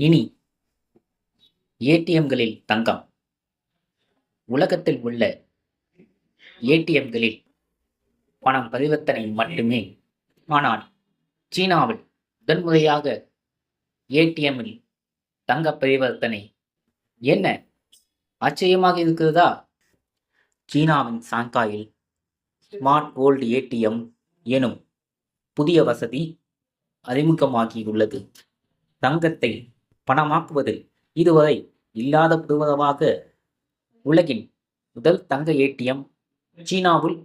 இனி ஏடிஎம்களில் தங்கம். உலகத்தில் உள்ள ஏடிஎம்களில் பணம் பரிவர்த்தனை மட்டுமே. ஆனால் சீனாவில் முதன்முறையாக ஏடிஎம்மில் தங்க பரிவர்த்தனை என்ன? ஆச்சரியமாக இருக்கிறதா? சீனாவின் சாங்காயில் ஸ்மார்ட் கோல்டு ஏடிஎம் எனும் புதிய வசதி அறிமுகமாகியுள்ளது. தங்கத்தை பணமாக்குவதில் இதுவரை இல்லாத புதுவதமாக உலகின் முதல் தங்க ஏடிஎம் சீனாவில்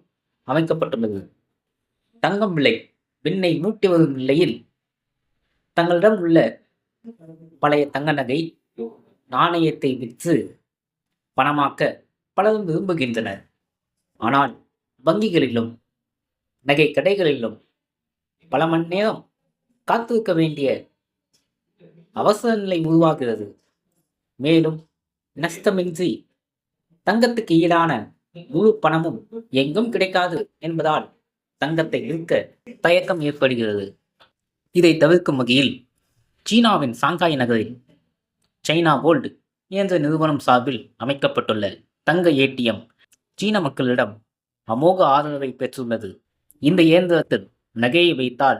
அமைக்கப்பட்டுள்ளது. தங்கம் விலை விண்ணை மூட்டி வரும் நிலையில் தங்களிடம் உள்ள பழைய தங்க நகை நாணயத்தை விற்று பணமாக்க பலரும் விரும்புகின்றனர். ஆனால் வங்கிகளிலும் நகை கடைகளிலும் பல மணி நேரம் காத்திருக்க வேண்டிய அவசர நிலை உருவாகிறது. மேலும் நஷ்டமின்றி தங்கத்துக்கு ஈடான முழு பணமும் எங்கும் கிடைக்காது என்பதால் தங்கத்தை விற்க தயக்கம் ஏற்படுகிறது. இதை தவிர்க்கும் வகையில் சீனாவின் சாங்காய் நகரில் சைனா கோல்டு என்ற நிறுவனம் சார்பில் அமைக்கப்பட்டுள்ள தங்க ஏடிஎம் சீன மக்களிடம் அமோக ஆதரவை பெற்றுள்ளது. இந்த இயந்திரத்தில் நகையை வைத்தால்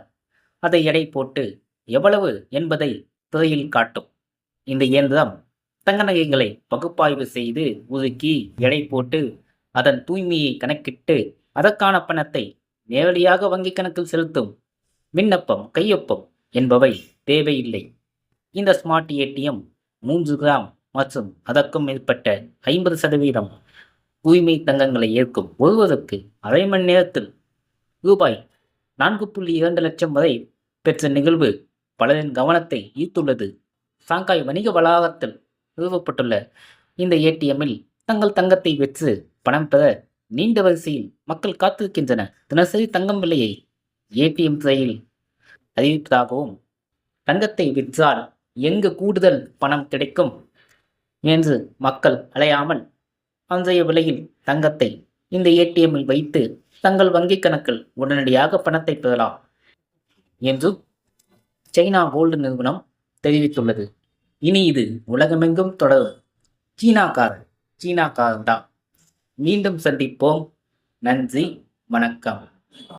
அதை எடை போட்டு எவ்வளவு என்பதை திரையில் காட்டும். இந்த இயந்திரம் தங்க நகைகளை பகுப்பாய்வு செய்து ஒதுக்கி எடை போட்டு அதன் தூய்மையை கணக்கிட்டு அதற்கான பணத்தை நேரடியாக வங்கிக் கணக்கில் செலுத்தும் விண்ணப்பம் கையொப்பம் என்பவை தேவையில்லை. இந்த ஸ்மார்ட் ஏடிஎம் மூன்று கிராம் மற்றும் அதற்கும் மேற்பட்ட ஐம்பது சதவீதம் தூய்மை தங்கங்களை ஏற்கும் ஒருவருக்கு அரை மணி நேரத்தில் ரூபாய் நான்கு புள்ளி இரண்டு லட்சம் வரை பெற்ற நிகழ்வு பலரின் கவனத்தை ஈர்த்துள்ளது. சாங்காய் வணிக வளாகத்தில் நிறுவப்பட்டுள்ள இந்த ஏடிஎம்மில் தங்கள் தங்கத்தை விற்று பணம் பெற நீண்ட வரிசையில் மக்கள் காத்திருக்கின்றனர் தினசரி தங்கம் விலையை ஏடிஎம் துறையில் அறிவிப்பதாகவும் தங்கத்தை விற்றால் எங்கு கூடுதல் பணம் கிடைக்கும் என்று மக்கள் அலையாமல் அன்றைய விலையில் தங்கத்தை இந்த ஏடிஎம்மில் வைத்து தங்கள் வங்கிக் கணக்கில் உடனடியாக பணத்தை பெறலாம் என்றும் சைனா கோல்டு நிறுவனம் தெரிவித்துள்ளது. இனி இது உலகமெங்கும் தொடரும். சீனாக்காரர் சீனாக்காரர் தான் மீண்டும் சந்திப்போம். நன்றி வணக்கம்.